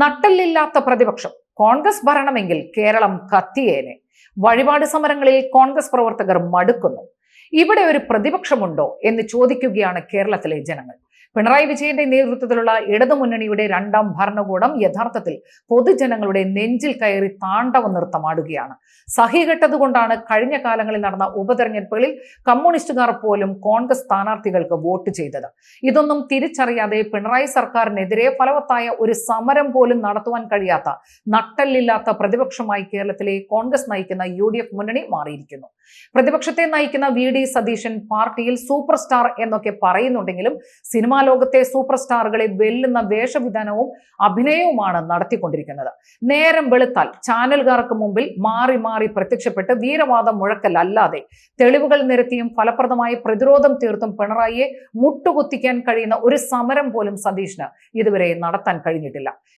നട്ടല്ലില്ലാത്ത പ്രതിപക്ഷം. കോൺഗ്രസ് ഭരണമെങ്കിൽ കേരളം കത്തിയേനെ. വഴിപാട് സമരങ്ങളിൽ കോൺഗ്രസ് പ്രവർത്തകർ മടുക്കുന്നു. ഇവിടെ ഒരു പ്രതിപക്ഷമുണ്ടോ എന്ന് ചോദിക്കുകയാണ് കേരളത്തിലെ ജനങ്ങൾ. പിണറായി വിജയന്റെ നേതൃത്വത്തിലുള്ള ഇടതുമുന്നണിയുടെ രണ്ടാം ഭരണകൂടം യഥാർത്ഥത്തിൽ പൊതുജനങ്ങളുടെ നെഞ്ചിൽ കയറി താണ്ഡവ നൃത്തമാടുകയാണ്. സഹികെട്ടതുകൊണ്ടാണ് കഴിഞ്ഞ കാലങ്ങളിൽ നടന്ന ഉപതെരഞ്ഞെടുപ്പുകളിൽ കമ്മ്യൂണിസ്റ്റുകാർ പോലും കോൺഗ്രസ് സ്ഥാനാർത്ഥികൾക്ക് വോട്ട് ചെയ്തത്. ഇതൊന്നും തിരിച്ചറിയാതെ പിണറായി സർക്കാരിനെതിരെ ഫലവത്തായ ഒരു സമരം പോലും നടത്തുവാൻ കഴിയാത്ത നട്ടല്ലില്ലാത്ത പ്രതിപക്ഷമായി കേരളത്തിലെ കോൺഗ്രസ് നയിക്കുന്ന യു മുന്നണി മാറിയിരിക്കുന്നു. പ്രതിപക്ഷത്തെ നയിക്കുന്ന വി ഡി സതീശൻ പാർട്ടിയിൽ സൂപ്പർ സ്റ്റാർ എന്നൊക്കെ പറയുന്നുണ്ടെങ്കിലും സിനിമാ ലോകത്തെ സൂപ്പർ സ്റ്റാറുകളെ വെല്ലുന്ന വേഷവിധാനവും അഭിനയവുമാണ് നടത്തിക്കൊണ്ടിരിക്കുന്നത്. നേരം വെളുത്താൽ ചാനലുകാർക്ക് മുമ്പിൽ മാറി മാറി പ്രത്യക്ഷപ്പെട്ട് വീരവാദം മുഴക്കലല്ലാതെ തെളിവുകൾ നിരത്തിയും ഫലപ്രദമായി പ്രതിരോധം തീർത്തും പിണറായിയെ മുട്ടുകുത്തിക്കാൻ കഴിയുന്ന ഒരു സമരം പോലും സതീഷിന് ഇതുവരെ നടത്താൻ കഴിഞ്ഞിട്ടില്ല.